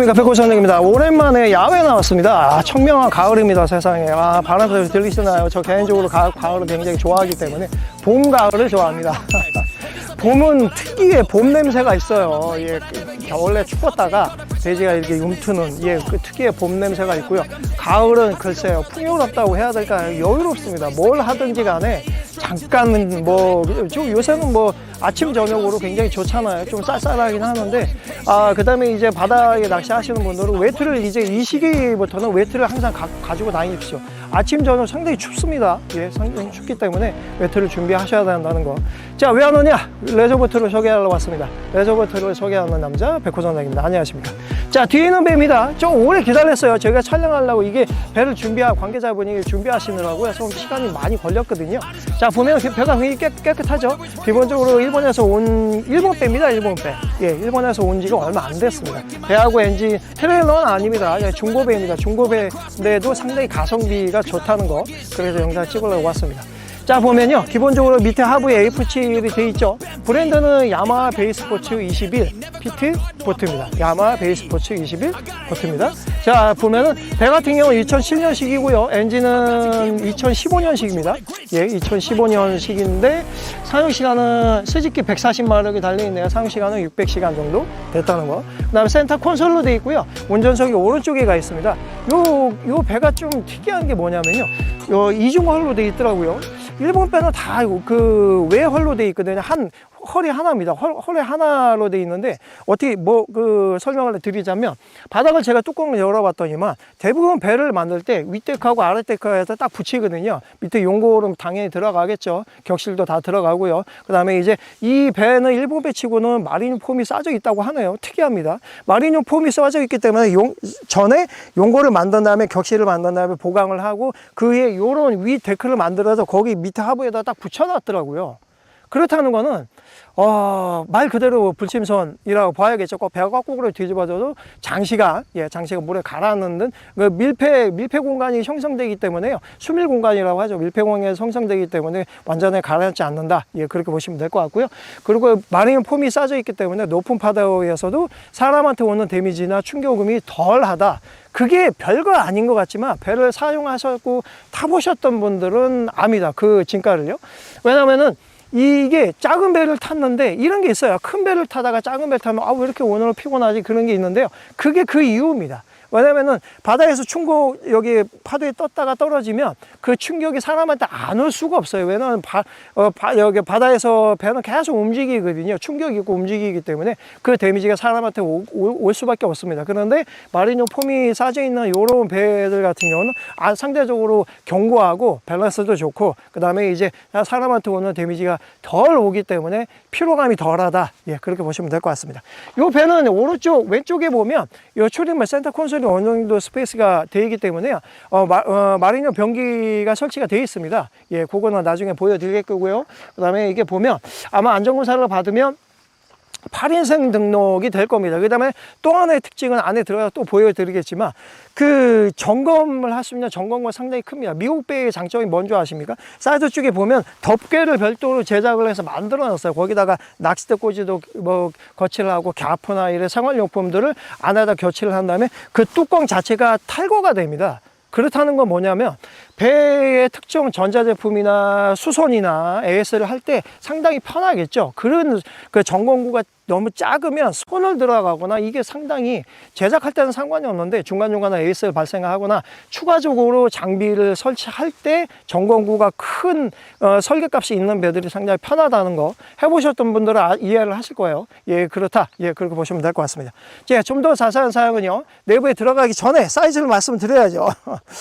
안녕하십니까. 백호선생입니다. 오랜만에 야외 나왔습니다. 아, 청명한 가을입니다 세상에. 아, 바람 소리 들리시나요? 저 개인적으로 가, 가을을 굉장히 좋아하기 때문에 봄 가을을 좋아합니다. 봄은 특유의 봄 냄새가 있어요. 예, 그, 원래 추웠다가 돼지가 이렇게 움트는 예, 그 특유의 봄 냄새가 있고요. 가을은 글쎄요 풍요롭다고 해야 될까요? 여유롭습니다. 뭘 하든지 간에 잠깐 뭐좀 요새는 뭐 아침 저녁으로 굉장히 좋잖아요. 좀 쌀쌀하긴 하는데 아 그다음에 이제 바다에 낚시하시는 분들은 외투를 이제 이 시기부터는 외투를 항상 가, 가지고 다니십시오. 아침 저녁 상당히 춥습니다. 예, 상당히 춥기 때문에 외투를 준비하셔야 된다는 거. 자, 왜 안 오냐? 레저보트를 소개하러 왔습니다. 레저보트를 소개하는 남자 백호선장입니다. 안녕하십니까? 자, 뒤에 있는 배입니다. 좀 오래 기다렸어요. 저희가 촬영하려고 이게 배를 준비한 관계자분이 준비하시느라고 해서 시간이 많이 걸렸거든요. 자, 보면 배가 굉장히 깨, 깨끗하죠? 기본적으로 일본에서 온 일본 배입니다. 일본 배. 예, 일본에서 온 지가 얼마 안 됐습니다. 배하고 엔진 트레일러는 아닙니다. 예, 중고배입니다. 중고배인데도 상당히 가성비가 좋다는 거. 그래서 영상 찍으려고 왔습니다. 자 보면요. 기본적으로 밑에 하부에 A7이 돼 있죠. 브랜드는 야마하 베이스포츠 21 피트 보트입니다. 야마하 베이스포츠 21 보트입니다. 자 보면은 배 같은 경우는 2007년식이고요. 엔진은 2015년식입니다. 예 2015년식인데 사용시간은 스즈키 140마력이 달려있네요. 사용시간은 600시간 정도 됐다는 거그 다음에 센터 콘솔로 돼 있고요. 운전석이 오른쪽에 가 있습니다. 요, 요 배가 좀 특이한 게 뭐냐면요. 요 이중홀로 돼 있더라고요 일본 배는 다 그 외홀로 돼 있거든요. 한 허리 하나입니다. 허, 허리 하나로 돼 있는데 어떻게 뭐 그 설명을 드리자면 바닥을 제가 뚜껑을 열어봤더니만 대부분 배를 만들 때 윗데크하고 아랫데크에서 딱 붙이거든요. 밑에 용고름 당연히 들어가겠죠. 격실도 다 들어가고요. 그 다음에 이제 이 배는 일본 배치고는 마리뇽 폼이 싸져 있다고 하네요. 특이합니다. 마리뇽 폼이 싸져 있기 때문에 용, 전에 용고를 만든 다음에 격실을 만든 다음에 보강을 하고 그에 요런 위 데크를 만들어서 거기 밑에 하부에다 딱 붙여놨더라고요. 그렇다는 거는 어, 말 그대로 불침선이라고 봐야겠죠. 꼭 배가 거꾸로 뒤집어져도 장시간, 예, 장시간 물에 가라앉는 그 밀폐, 밀폐 공간이 형성되기 때문에요. 수밀 공간이라고 하죠. 밀폐 공간이 형성되기 때문에 완전히 가라앉지 않는다. 예, 그렇게 보시면 될 것 같고요. 그리고 마린 폼이 싸져 있기 때문에 높은 파도에서도 사람한테 오는 데미지나 충격음이 덜 하다. 그게 별거 아닌 것 같지만 배를 사용하셨고 타보셨던 분들은 압니다. 그 진가를요. 왜냐면은 이게 작은 배를 탔는데 이런 게 있어요. 큰 배를 타다가 작은 배를 타면 아, 왜 이렇게 오늘 피곤하지? 그런 게 있는데요. 그게 그 이유입니다. 왜냐면은 바다에서 충고 여기 파도에 떴다가 떨어지면 그 충격이 사람한테 안 올 수가 없어요. 왜냐면 바, 어, 바, 여기 바다에서 배는 계속 움직이거든요. 충격이 있고 움직이기 때문에 그 데미지가 사람한테 오, 오, 올 수밖에 없습니다. 그런데 마리뇽 폼이 싸져 있는 이런 배들 같은 경우는 아, 상대적으로 견고하고 밸런스도 좋고 그 다음에 이제 사람한테 오는 데미지가 덜 오기 때문에 피로감이 덜하다. 예, 그렇게 보시면 될 것 같습니다. 이 배는 오른쪽 왼쪽에 보면 이 출입문 센터 콘솔 이 어느 정도 스페이스가 되어 있기 때문에요. 어, 마, 어, 마리뇽 변기가 설치가 되어 있습니다. 예, 그거는 나중에 보여드릴 거고요. 그 다음에 이게 보면 아마 안전검사를 받으면 8인승 등록이 될 겁니다. 그 다음에 또 하나의 특징은 안에 들어가서 또 보여드리겠지만 그 점검을 있는 점검과 상당히 큽니다. 미국 배의 장점이 뭔지 아십니까? 사이드 쪽에 보면 덮개를 별도로 제작을 해서 만들어 놨어요. 거기다가 낚싯대 꽂이도 뭐 거치를 하고 갸프나 이런 생활용품들을 안에다 교체를 한 다음에 그 뚜껑 자체가 탈거가 됩니다. 그렇다는 건 뭐냐면 배의 특정 전자제품이나 수선이나 AS를 할 때 상당히 편하겠죠. 그런 그 점검구가 너무 작으면 손을 들어가거나 이게 상당히 제작할 때는 상관이 없는데 중간중간에 AS를 발생하거나 추가적으로 장비를 설치할 때 점검구가 큰 어, 설계값이 있는 배들이 상당히 편하다는 거 해보셨던 분들은 아, 이해를 하실 거예요. 예, 그렇다. 예, 그렇게 보시면 될 것 같습니다. 자, 좀더 자세한 사항은요. 내부에 들어가기 전에 사이즈를 말씀드려야죠.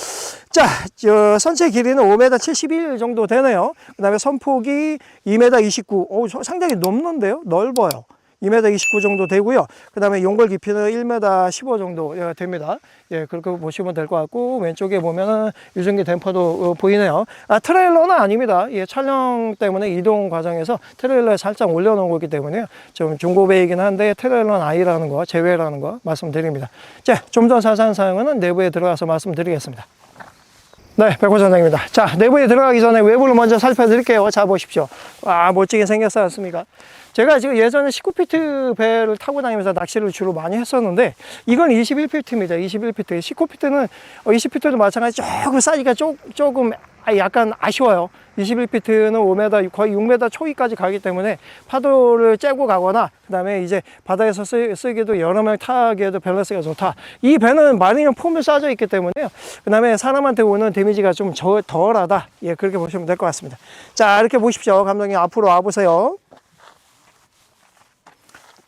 자, 저 선체 길이는 5m 71 정도 되네요. 그 다음에 선폭이 2m 29. 오, 상당히 높는데요? 넓어요. 2m 29 정도 되고요. 그 다음에 용골 깊이는 1m 15 정도 예, 됩니다. 예, 그렇게 보시면 될 것 같고, 왼쪽에 보면은 유전기 댐퍼도 어, 보이네요. 아, 트레일러는 아닙니다. 예, 촬영 때문에 이동 과정에서 트레일러에 살짝 올려놓은 거기 때문에 좀 중고배이긴 한데 트레일러는 아니라는 거, 제외라는 거 말씀드립니다. 자, 좀 더 자세한 사항은 내부에 들어가서 말씀드리겠습니다. 네, 백호 선장입니다. 자, 내부에 들어가기 전에 외부를 먼저 살펴드릴게요. 자, 보십시오. 와, 멋지게 생겼지 않습니까? 제가 지금 예전에 19피트 배를 타고 다니면서 낚시를 주로 많이 했었는데, 이건 21피트입니다. 21피트. 19피트는, 20피트도 마찬가지 조금 사이즈가 조, 조금 아, 약간 아쉬워요. 21피트는 5m, 거의 6m 초기까지 가기 때문에 파도를 째고 가거나, 그 다음에 이제 바다에서 쓰, 쓰기도 여러 명 타기에도 밸런스가 좋다. 이 배는 마리뇽 폼을 싸져 있기 때문에요. 그 다음에 사람한테 오는 데미지가 좀 저- 덜하다. 예, 그렇게 보시면 될 것 같습니다. 자, 이렇게 보십시오. 감독님 앞으로 와보세요.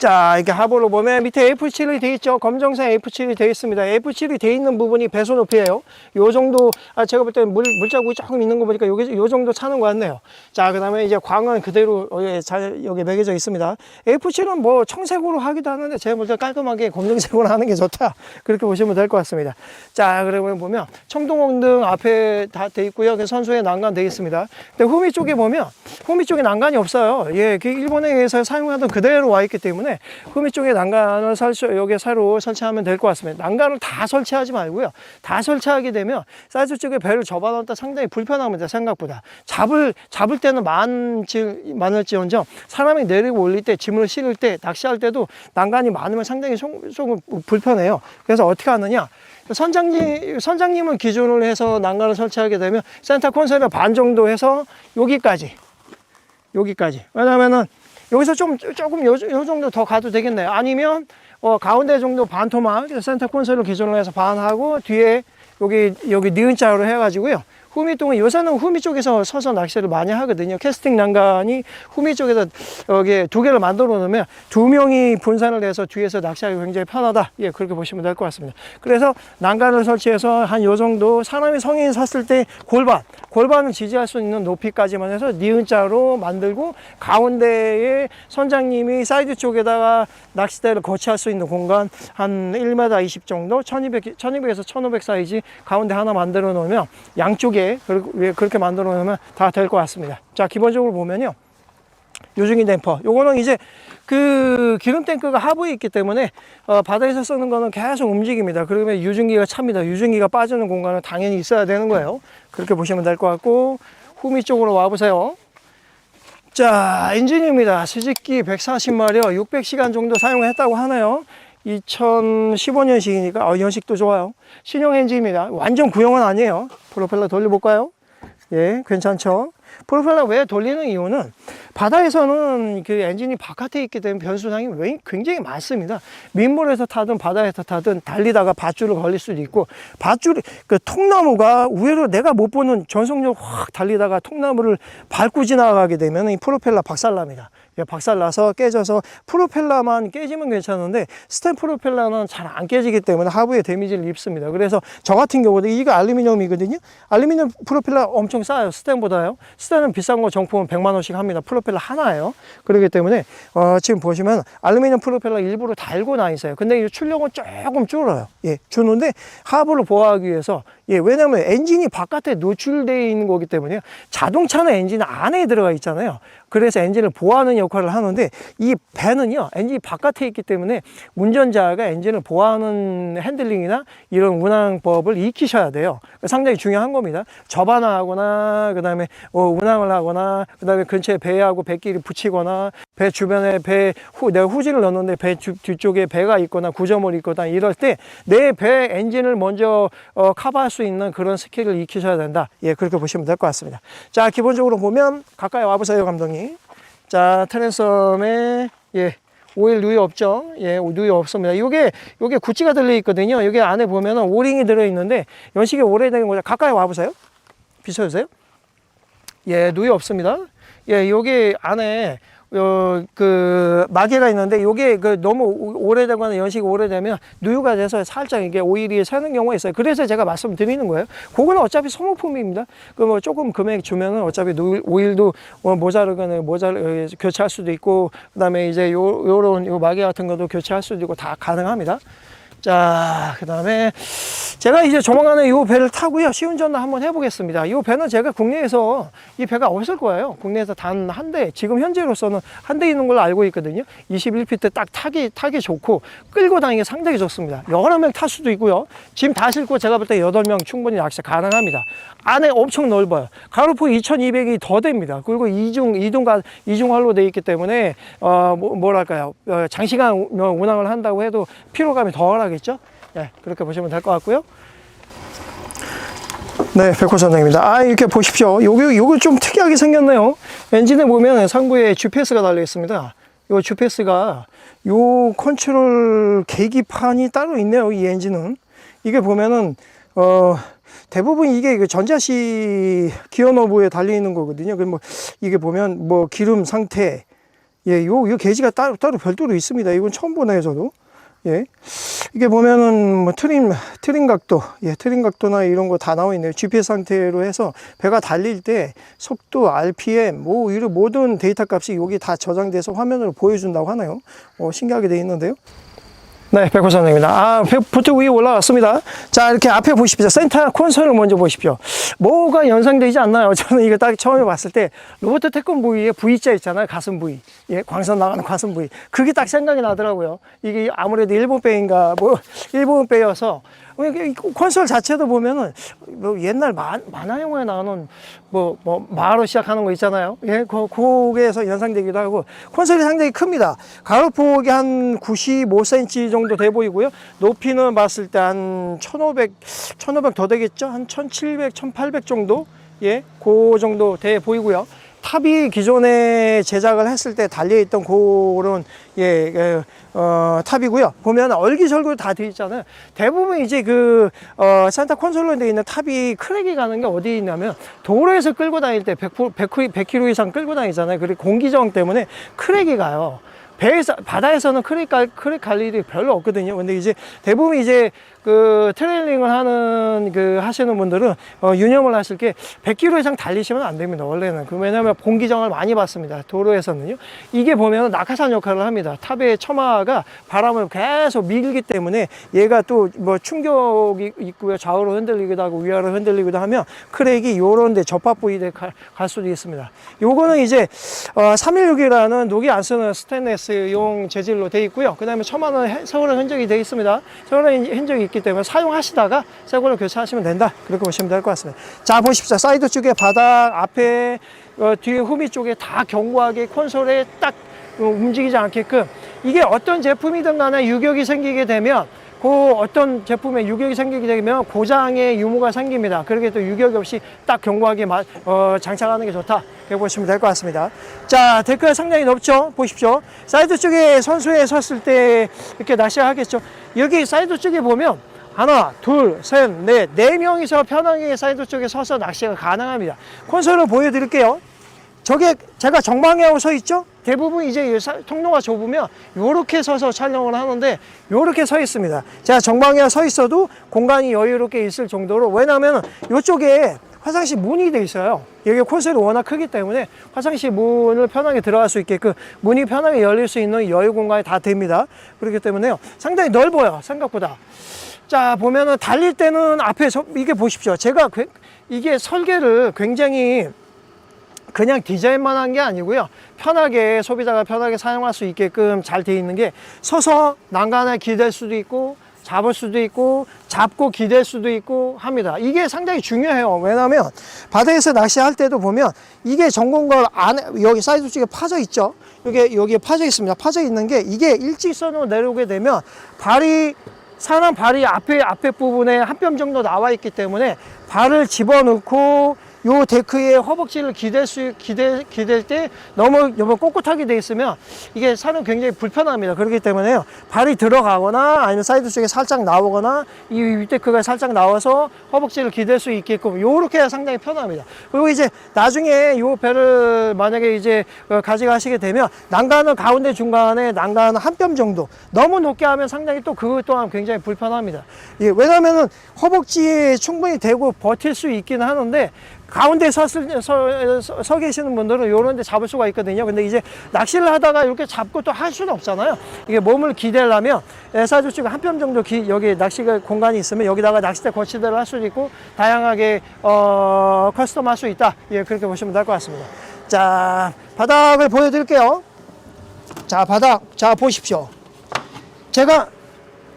자, 이렇게 하부로 보면 밑에 F7이 되어 있죠. 검정색 F7이 되어 있습니다. F7이 되어 있는 부분이 배수 높이에요. 요 정도, 아, 제가 볼 때는 물, 물자국이 조금 있는 거 보니까 요게, 요 정도 차는 것 같네요. 자, 그 다음에 이제 광은 그대로 여기 잘, 여기 매겨져 있습니다. F7은 뭐 청색으로 하기도 하는데 제가 볼 때 깔끔하게 검정색으로 하는 게 좋다. 그렇게 보시면 될 것 같습니다. 자, 그러면 보면 청동홍 등 앞에 다 돼 있고요. 그 선수에 난간 돼 있습니다. 근데 후미 쪽에 보면 후미 쪽에 난간이 없어요. 예, 그 일본에 의해서 사용하던 그대로 와 있기 때문에 후미 쪽에 난간을 설치, 여기 새로 설치하면 될 것 같습니다. 난간을 다 설치하지 말고요. 다 설치하게 되면 사이드 쪽에 배를 접어놨다 상당히 불편합니다. 생각보다. 잡을, 잡을 때는 많지, 많을지언정 사람이 내리고 올릴 때 짐을 실을 때 낚시할 때도 난간이 많으면 상당히 좀, 조금 불편해요. 그래서 어떻게 하느냐. 선장님, 선장님을 기준으로 해서 난간을 설치하게 되면 센터 콘솔의 반 정도 해서 여기까지. 여기까지. 왜냐면은 여기서 좀 조금 요, 요 정도 더 가도 되겠네요. 아니면 어, 가운데 정도 반토막 센터 콘솔을 기준으로 해서 반하고 뒤에 여기 여기 니은자로 해가지고요. 후미 동은 요새는 후미 쪽에서 서서 낚시를 많이 하거든요. 캐스팅 난간이 후미 쪽에서 여기 두 개를 만들어 놓으면 두 명이 분산을 해서 뒤에서 낚시하기 굉장히 편하다. 예, 그렇게 보시면 될 것 같습니다. 그래서 난간을 설치해서 한 요 정도 사람이 성인이 섰을 때 골반, 골반을 지지할 수 있는 높이까지만 해서 니은자로 만들고 가운데에 선장님이 사이드 쪽에다가 낚시대를 거치할 수 있는 공간 한 1m 20 정도, 1200, 1200에서 1500 사이즈 가운데 하나 만들어 놓으면 양쪽에 그렇게 그렇게 만들어 놓으면 다 될 것 같습니다. 자, 기본적으로 보면요. 요중인 댐퍼. 요거는 이제 그 기름 탱크가 하부에 있기 때문에 어, 바다에서 쓰는 거는 계속 움직입니다. 그러면 유증기가 찹니다. 유증기가 빠지는 공간은 당연히 있어야 되는 거예요. 그렇게 보시면 될 것 같고 후미 쪽으로 와보세요. 자, 엔진입니다. 스즈키 140마력 600시간 정도 사용했다고 하네요. 2015년식이니까 어, 연식도 좋아요. 신형 엔진입니다. 완전 구형은 아니에요. 프로펠러 돌려볼까요? 예, 괜찮죠? 프로펠러 왜 돌리는 이유는 바다에서는 그 엔진이 바깥에 있기 때문에 변수량이 왜- 굉장히 많습니다. 민물에서 타든 바다에서 타든 달리다가 밧줄을 걸릴 수도 있고 밧줄이 그 통나무가 의외로 내가 못 보는 전속력 확 달리다가 통나무를 밟고 지나가게 되면 이 프로펠러 박살납니다. 예, 박살나서 깨져서 프로펠러만 깨지면 괜찮은데 스텐 프로펠러는 잘 안 깨지기 때문에 하부에 데미지를 입습니다. 그래서 저 같은 경우도 이거 알루미늄이거든요. 알루미늄 프로펠러 엄청 싸요. 스텐보다요. 스텐은 비싼 거 정품은 100만 원씩 합니다. 프로펠러 하나예요. 그렇기 때문에 어, 지금 보시면 알루미늄 프로펠러 일부러 달고 나 있어요. 근데 이 출력은 조금 줄어요. 예, 주는데 하부를 보호하기 위해서 예, 왜냐면 엔진이 바깥에 노출되어 있는 거기 때문에 자동차는 엔진 안에 들어가 있잖아요. 그래서 엔진을 보호하는 역할을 하는데 이 배는요, 엔진이 바깥에 있기 때문에 운전자가 엔진을 보호하는 핸들링이나 이런 운항법을 익히셔야 돼요. 상당히 중요한 겁니다. 접안하거나, 그 다음에 운항을 하거나, 그 다음에 근처에 배하고 배끼리 붙이거나, 배 주변에 배 후, 내가 후진을 넣는데 배 뒤- 뒤쪽에 배가 있거나 구조물이 있거나 이럴 때 내 배 엔진을 먼저 어, 커버할 수 있는 그런 스킬을 익히셔야 된다. 예, 그렇게 보시면 될 것 같습니다. 자, 기본적으로 보면 가까이 와보세요, 감독님. 자, 트랜섬에 예. 오일 누이 없죠? 예, 누이 없습니다. 요게, 요게 구찌가 들려 있거든요. 여기 안에 보면은 오링이 들어 있는데, 연식이 오래된 거죠. 가까이 와보세요. 비춰주세요. 예, 누이 없습니다. 예, 여기 안에 어, 그 마개가 있는데 요게 그 너무 오- 오래되거나 연식이 오래되면 누유가 돼서 살짝 이게 오일이 새는 경우가 있어요. 그래서 제가 말씀드리는 거예요. 그거는 어차피 소모품입니다. 그 뭐 조금 금액 주면은 어차피 누, 오일도 뭐 모자르거나 모자르 어, 교체할 수도 있고 그다음에 이제 요 요런 요 마개 같은 것도 교체할 수도 있고 다 가능합니다. 자, 그 다음에 제가 이제 조만간에 이 배를 타고요. 시운전을 한번 해보겠습니다. 이 배는 제가 국내에서 이 배가 없을 거예요. 국내에서 단 한 대, 지금 현재로서는 한 대 있는 걸로 알고 있거든요. 21피트 딱 타기, 타기 좋고 끌고 다니기 상당히 좋습니다. 여러 명 탈 수도 있고요. 짐 다 싣고 제가 볼 때 8명 충분히 낚시 가능합니다. 안에 엄청 넓어요. 가로포 2200이 더 됩니다. 그리고 이중, 이동가, 이중활로 되어 있기 때문에, 어, 뭐, 뭐랄까요. 어, 장시간 우- 운항을 한다고 해도 피로감이 덜하겠죠? 예, 그렇게 보시면 될 것 같고요. 네, 백호 선생입니다. 아, 이렇게 보십시오. 요거, 요거 좀 특이하게 생겼네요. 엔진에 보면 상부에 GPS가 달려 있습니다. 요 GPS가 요 컨트롤 계기판이 따로 있네요. 이 엔진은. 이게 보면은, 어, 대부분 이게 그 전자식 기어 노브에 달려 있는 거거든요. 그 뭐, 이게 보면 뭐 기름 상태, 예, 요, 요 게이지가 따로, 따로 별도로 있습니다. 이건 처음 보네요, 저도. 예. 이게 보면은 뭐 트림, 트림 각도, 예, 트림 각도나 이런 거 다 나와 있네요. GPS 상태로 해서 배가 달릴 때 속도, RPM, 뭐, 이런 모든 데이터 값이 여기 다 저장돼서 화면으로 보여준다고 하네요. 어, 신기하게 돼 있는데요. 네, 백호 선생입니다. 아, 배- 보트 위에 올라왔습니다. 자, 이렇게 앞에 보십시오. 센터 콘솔을 먼저 보십시오. 뭐가 연상되지 않나요? 저는 이거 딱 처음에 봤을 때 로버트 태권 부위에 V자 있잖아요. 가슴 부위. 예, 광선 나가는 가슴 부위. 그게 딱 생각이 나더라고요. 이게 아무래도 일본 배인가, 뭐, 일본 배여서 이 콘솔 자체도 보면은 뭐 옛날 만, 만화 영화에 나오는 뭐, 뭐, 마로 시작하는 거 있잖아요. 예, 그, 거기에서 연상되기도 하고 콘솔이 상당히 큽니다. 가로폭이 한 95cm 정도 돼 보이고요. 높이는 봤을 때 한 1500, 1500 더 되겠죠? 한 1700, 1800 정도? 예, 그 정도 돼 보이고요. 탑이 기존에 제작을 했을 때 달려있던 그런 예, 예, 어, 탑이고요. 보면 얼기설구 다돼 있잖아요. 대부분 이제 그 어, 산타 콘솔로에 돼 있는 탑이 크랙이 가는 게 어디 있냐면 도로에서 끌고 다닐 때 100, 100, 100km 이상 끌고 다니잖아요. 그리고 공기저항 때문에 크랙이 가요. 배에서 바다에서는 크랙 갈, 크랙 갈 일이 별로 없거든요. 근데 이제 대부분 이제 그 트레일링을 하는 그 하시는 분들은 어, 유념을 하실 게 100km 이상 달리시면 안 됩니다. 원래는 그 왜냐하면 공기정을 많이 받습니다. 도로에서는요. 이게 보면 낙하산 역할을 합니다. 탑의 처마가 바람을 계속 밀기 때문에 얘가 또 뭐 충격이 있고요. 좌우로 흔들리기도 하고 위아래로 흔들리기도 하면 크랙이 요런데 접합 부위에 갈, 갈 수도 있습니다. 요거는 이제 어, 316이라는 녹이 안 쓰는 스테인레스용 재질로 되어 있고요. 그 다음에 처마는 해- 세월의 흔적이 되어 있습니다. 세월의 흔적이 있기 때문에 사용하시다가 새 걸로 교체하시면 된다. 그렇게 보시면 될 것 같습니다. 자, 보십시오. 사이드 쪽에 바닥, 앞에, 어, 뒤에 후미 쪽에 다 견고하게 콘솔에 딱 어, 움직이지 않게끔 이게 어떤 제품이든 간에 유격이 생기게 되면 그 어떤 제품에 유격이 생기게 되면 고장의 유무가 생깁니다. 그렇게 또 유격이 없이 딱 견고하게 마- 어, 장착하는 게 좋다. 그렇게 보시면 될 것 같습니다. 자, 댓글 상당히 높죠? 보십시오. 사이드 쪽에 선수에 섰을 때 이렇게 낚시를 하겠죠. 여기 사이드 쪽에 보면 하나, 둘, 셋, 넷, 네 명이서 편하게 사이드 쪽에 서서 낚시가 가능합니다. 콘솔을 보여드릴게요. 저게 제가 정방향으로 서 있죠? 대부분 이제 통로가 좁으면 요렇게 서서 촬영을 하는데 요렇게 서 있습니다. 제가 정방향 서 있어도 공간이 여유롭게 있을 정도로 왜냐하면 요쪽에 화장실 문이 돼 있어요. 여기 콘솔이 워낙 크기 때문에 화장실 문을 편하게 들어갈 수 있게끔 문이 편하게 열릴 수 있는 여유 공간이 다 됩니다. 그렇기 때문에요. 상당히 넓어요. 생각보다. 자 보면은 달릴 때는 앞에 서 이게 보십시오. 제가 괴- 이게 설계를 굉장히 그냥 디자인만 한 게 아니고요. 편하게 소비자가 편하게 사용할 수 있게끔 잘 돼 있는 게 서서 난간에 기댈 수도 있고 잡을 수도 있고 잡고 기댈 수도 있고 합니다. 이게 상당히 중요해요. 왜냐하면 바다에서 낚시할 때도 보면 이게 전공걸 안에 여기 사이드 쪽에 파져 있죠. 여기 여기에 파져 있습니다. 파져 있는 게 이게 일직선으로 내려오게 되면 발이 사람 발이 앞에 앞에 부분에 한 뼘 정도 나와 있기 때문에 발을 집어넣고 요 데크에 허벅지를 기댈 수 기댈 기댈 때 너무 너무 꼿꼿하게 돼 있으면 이게 사는 굉장히 불편합니다. 그렇기 때문에요. 발이 들어가거나 아니면 사이드 쪽에 살짝 나오거나 이 윗데크가 살짝 나와서 허벅지를 기댈 수 있게끔 요렇게 해야 상당히 편합니다. 그리고 이제 나중에 요 배를 만약에 이제 어, 가져가시게 되면 난간은 가운데 중간에 난간 한 뼘 정도 너무 높게 하면 상당히 또 그것 또한 굉장히 불편합니다. 예, 왜냐하면은 허벅지에 충분히 대고 버틸 수 있기는 하는데 가운데 서, 서, 서, 서 계시는 분들은 요런 데 잡을 수가 있거든요. 근데 이제 낚시를 하다가 이렇게 잡고 또 할 수는 없잖아요. 이게 몸을 기대려면 사주 쪽에 한뼘 정도 기, 여기 낚시가 공간이 있으면 여기다가 낚싯대 거치대를 할 수도 있고 다양하게 어, 커스텀 할 수 있다. 예, 그렇게 보시면 될 것 같습니다. 자, 바닥을 보여드릴게요. 자, 바닥. 자, 보십시오. 제가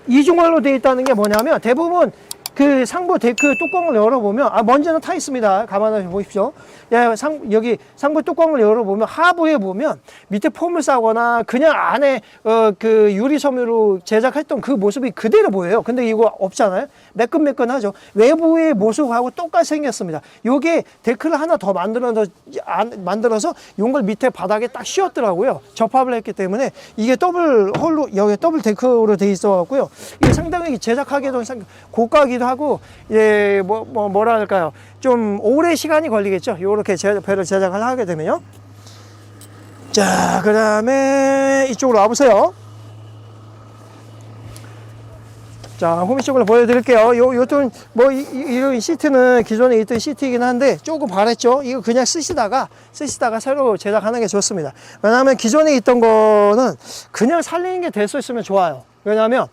이중얼로 되어 있다는 게 뭐냐면 대부분 그 상부 데크 뚜껑을 열어보면 아 먼지는 타 있습니다. 감안해 보십시오. 예, 상, 여기 상부 뚜껑을 열어보면 하부에 보면 밑에 폼을 싸거나 그냥 안에 어, 그 유리 섬유로 제작했던 그 모습이 그대로 보여요. 근데 이거 없잖아요. 매끈매끈하죠. 외부의 모습하고 똑같이 생겼습니다. 요게 데크를 하나 더 만들어서 안- 만들어서 용걸 밑에 바닥에 딱 씌웠더라고요. 접합을 했기 때문에 이게 더블 홀로 여기 더블 데크로 돼 있어 갖고요. 이게 상당히 제작하기도 상- 고가기도 하고 예, 뭐, 뭐 뭐랄까요? 좀 오래 시간이 걸리겠죠. 요렇게 제, 배를 제작을 하게 되면요. 자, 그 다음에 이쪽으로 와 보세요. 자, 호미 쪽으로 보여드릴게요. 요, 요튼, 뭐, 이, 이- 이런 시트는 기존에 있던 시트이긴 한데, 조금 바랬죠? 이거 그냥 쓰시다가, 쓰시다가 새로 제작하는 게 좋습니다. 왜냐하면 기존에 있던 거는 그냥 살리는 게 될 수 있으면 좋아요. 왜냐하면,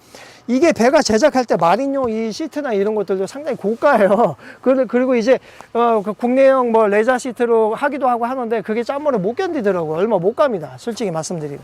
이게 배가 제작할 때 마린용 이 시트나 이런 것들도 상당히 고가예요. 그리- 그리고 이제, 어, 그 국내형 뭐 레자 시트로 하기도 하고 하는데, 그게 짬물을 못 견디더라고요. 얼마 못 갑니다. 솔직히 말씀드리면.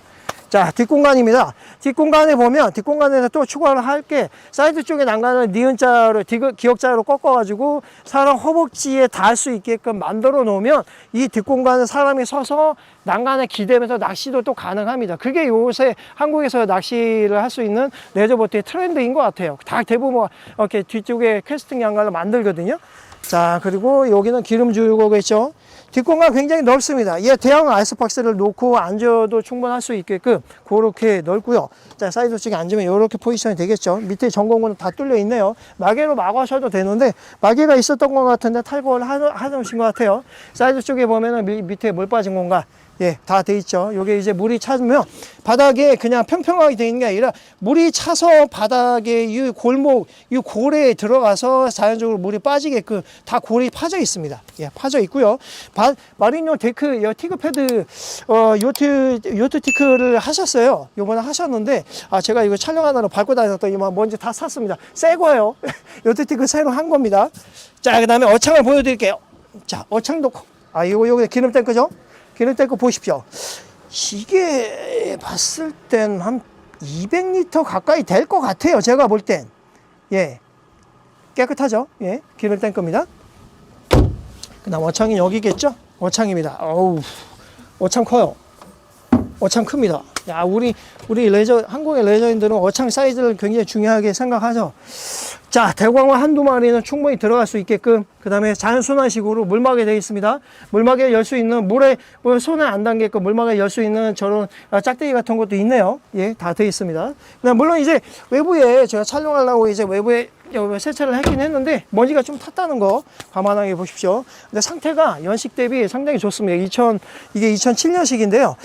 자, 뒷공간입니다. 뒷공간에 보면 뒷공간에서 또 추가를 할 게 사이드 쪽에 난간을 니은자로 디귿- 기역자로 꺾어 가지고 사람 허벅지에 닿을 수 있게끔 만들어 놓으면 이 뒷공간에 사람이 서서 난간에 기대면서 낚시도 또 가능합니다. 그게 요새 한국에서 낚시를 할 수 있는 레저보트의 트렌드인 것 같아요. 다 대부분 이렇게 뒤쪽에 캐스팅 양갈을 만들거든요. 자, 그리고 여기는 기름 주유구겠죠. 뒷공간 굉장히 넓습니다. 얘 대형 아이스박스를 놓고 앉아도 충분할 수 있게끔 그렇게 넓고요. 자, 사이드 쪽에 앉으면 이렇게 포지션이 되겠죠. 밑에 전공구는 다 뚫려 있네요. 마개로 하셔도 되는데 마개가 있었던 것 같은데 탈거를 하- 하신 것 같아요. 사이드 쪽에 보면은 미- 밑에 물 빠진 공간 예, 다 돼 있죠. 요게 이제 물이 차면 바닥에 그냥 평평하게 돼 있는 게 아니라 물이 차서 바닥에 이 골목, 이 고래에 들어가서 자연적으로 물이 빠지게끔 다 골이 파져 있습니다. 예, 파져 있고요. 바, 마린용 데크, 여 티그패드, 어, 요트, 요트 티크를 하셨어요. 요번에 하셨는데, 아, 제가 이거 촬영하느라 밟고 다녔더니 막 먼지 다 샀습니다. 새 거예요. 요트 티크 새로 한 겁니다. 자, 그 다음에 어창을 보여드릴게요. 자, 어창도, 커- 아, 이거, 요게 기름 탱크죠? 기름 탱크 보십시오. 이게 봤을 땐 한 200리터 가까이 될 것 같아요. 제가 볼 땐. 예. 깨끗하죠? 예. 기름 탱크입니다. 그 다음 어창이 여기겠죠? 어창입니다. 어우, 어창 커요. 어창 큽니다. 야, 우리, 우리 레저, 한국의 레저인들은 어창 사이즈를 굉장히 중요하게 생각하죠. 자, 대광어 한두 마리는 충분히 들어갈 수 있게끔, 그 다음에 자연순환식으로 물막에 되어 있습니다. 물막에 열 수 있는, 물에, 뭐 손에 안 닿게끔 물막에 열 수 있는 저런 아, 짝대기 같은 것도 있네요. 예, 다 되어 있습니다. 물론 이제 외부에 제가 촬영하려고 이제 외부에 세차를 했긴 했는데 먼지가 좀 탔다는 거 감안하게 보십시오. 근데 상태가 연식 대비 상당히 좋습니다. 2000 이게 2007년식인데요.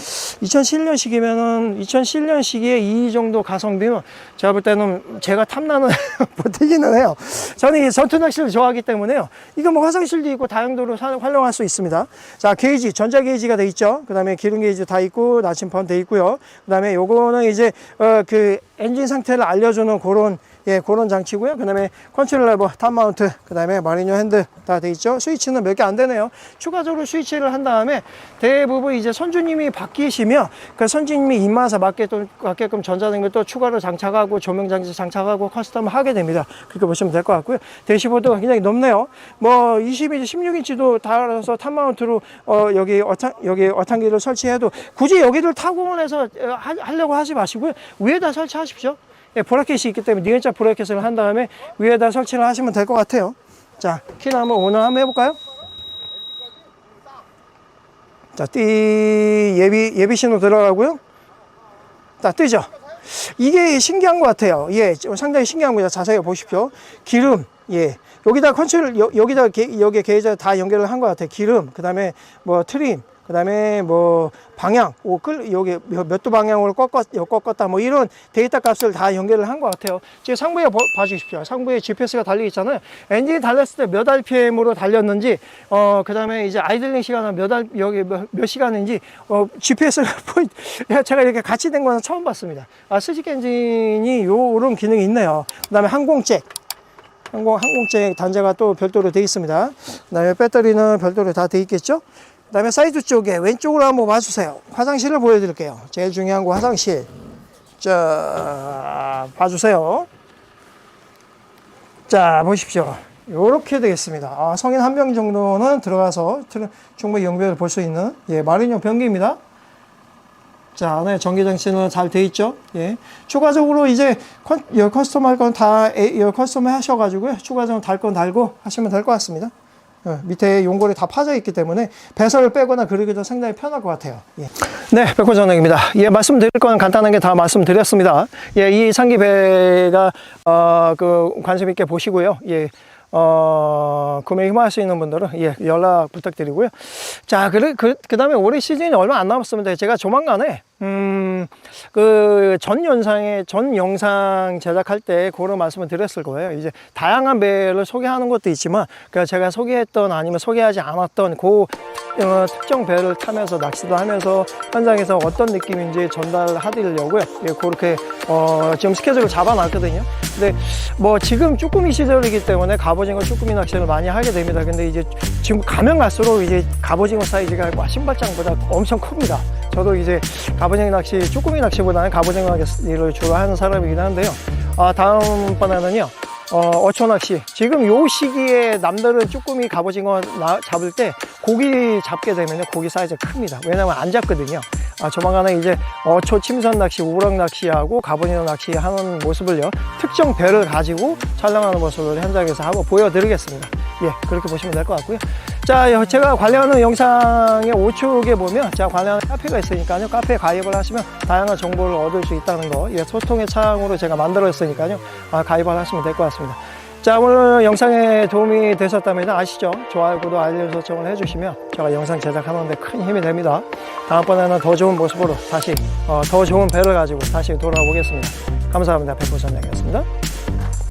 2007년식이면은 2007년식에 이 정도 가성비면 제가 볼 때는 제가 탐나는 보태기는 해요. 저는 이 전투 낚시를 좋아하기 때문에요. 이거 뭐 화장실도 있고 다용도로 사- 활용할 수 있습니다. 자 게이지 전자 게이지가 돼 있죠. 그 다음에 기름 게이지 다 있고 나침판 돼 있고요. 그 다음에 요거는 이제 어, 그 엔진 상태를 알려주는 그런 예, 그런 장치고요. 그 다음에 컨트롤 레버, 탑 마운트, 그 다음에 마리뇨 핸드 다돼 있죠. 스위치는 몇 개 안 되네요. 추가적으로 스위치를 한 다음에 대부분 이제 선주님이 바뀌시면 그 선주님이 입맛에 맞게 또, 맞게끔 전자등을 또 추가로 장착하고 조명 장치 장착하고 커스텀 하게 됩니다. 그렇게 보시면 될 것 같고요. 대시보드가 굉장히 높네요. 뭐 20인치, 16인치도 달아서 탑 마운트로 어, 여기 어탕, 여기 어탕기를 설치해도 굳이 여기를 타공을 해서 어, 하, 하려고 하지 마시고요. 위에다 설치하십시오. 예, 브라켓이 있기 때문에 니은자 브라켓을 한 다음에 위에다 설치를 하시면 될 것 같아요. 자, 키는 한번 오늘 한번 해볼까요? 자, 띠 예비 예비 신호 들어가고요. 자, 뜨죠. 이게 신기한 것 같아요. 예, 좀 상당히 신기한 거죠. 자세히 보십시오. 기름, 예, 여기다 컨트롤 여, 여기다 게, 여기 게이저 다 연결을 한 것 같아요. 기름, 그 다음에 뭐 트림, 그 다음에 뭐 방향, 오, 끌, 여기 몇 도 방향으로 꺾었, 여, 꺾었다 뭐 이런 데이터 값을 다 연결을 한 것 같아요. 지금 상부에 보- 봐주십시오. 상부에 GPS가 달려 있잖아요. 엔진이 달렸을 때 몇 RPM으로 달렸는지, 어, 그 다음에 이제 아이들링 시간은 몇 알, 여기 몇, 몇 시간인지, 어, 보이, 야, 제가 이렇게 같이 된 거는 처음 봤습니다. 아, 스직 엔진이 요런 기능이 있네요. 그 다음에 항공잭. 항공, 항공잭 단자가 또 별도로 되어 있습니다. 그 다음에 배터리는 별도로 다 되어 있겠죠? 그 다음에 사이드 쪽에 왼쪽으로 한번 봐주세요. 화장실을 보여드릴게요. 제일 중요한 거 화장실. 자, 봐주세요. 자, 보십시오. 이렇게 되겠습니다. 아, 성인 한 명 정도는 들어가서 충분히 연결을 볼 수 있는 예, 마린용 변기입니다. 자, 안에 전기 장치는 잘 돼 있죠. 예. 추가적으로 이제 컨, 여 커스텀 할 건다 커스텀 하셔가지고요. 추가적으로 달 건 달고 하시면 될 것 같습니다. 어, 밑에 용골이 다 파져 있기 때문에 배설을 빼거나 그러기도 상당히 편할 것 같아요. 예. 네, 백호 전장입니다. 예, 말씀드릴 건 간단하게 다 말씀드렸습니다. 예, 이 상기배가 어, 그 관심 있게 보시고요. 예. 어, 구매 희망할 수 있는 분들은 예, 연락 부탁드리고요. 자, 그, 그, 그 다음에 올해 시즌이 얼마 안 남았습니다. 제가 조만간에, 음, 그 전 영상에, 전 영상 제작할 때 그런 말씀을 드렸을 거예요. 이제 다양한 배를 소개하는 것도 있지만, 그 제가 소개했던 아니면 소개하지 않았던 그 어, 특정 배를 타면서 낚시도 하면서 현장에서 어떤 느낌인지 전달해드리려고요. 예, 그렇게 어, 지금 스케줄을 잡아놨거든요. 근데 뭐 지금 쭈꾸미 시절이기 때문에 갑오징어 쭈꾸미 낚시를 많이 하게 됩니다. 근데 이제 지금 가면 갈수록 이제 갑오징어 사이즈가 와, 신발장보다 엄청 큽니다. 저도 이제 갑 오징어 낚시, 쭈꾸미 낚시보다는 갑오징어 낚시를 주로 하는 사람이긴 한데요. 아, 다음번에는요. 어, 어초 낚시. 지금 요 시기에 남들은 쭈꾸미 갑오징어 나- 잡을 때 고기 잡게 되면 고기 사이즈가 큽니다. 왜냐면 안 잡거든요. 아, 조만간에 이제 어초 침선 낚시, 우럭 낚시하고 갑오징어 낚시 하는 모습을요. 특정 배를 가지고 촬영하는 모습을 현장에서 한번 보여드리겠습니다. 예, 그렇게 보시면 될 것 같고요. 자, 여- 제가 관련하는 영상의 우측에 보면 제가 관련하는 카페가 있으니까요. 카페에 가입을 하시면 다양한 정보를 얻을 수 있다는 거, 예, 소통의 창으로 제가 만들었으니까요. 아, 가입을 하시면 될 것 같습니다. 자, 오늘 영상에 도움이 되셨다면 아시죠? 좋아요, 구독, 알림 설정을 해주시면 제가 영상 제작하는데 큰 힘이 됩니다. 다음번에는 더 좋은 모습으로 다시, 어, 더 좋은 배를 가지고 다시 돌아오겠습니다. 감사합니다. 백호선장이었습니다.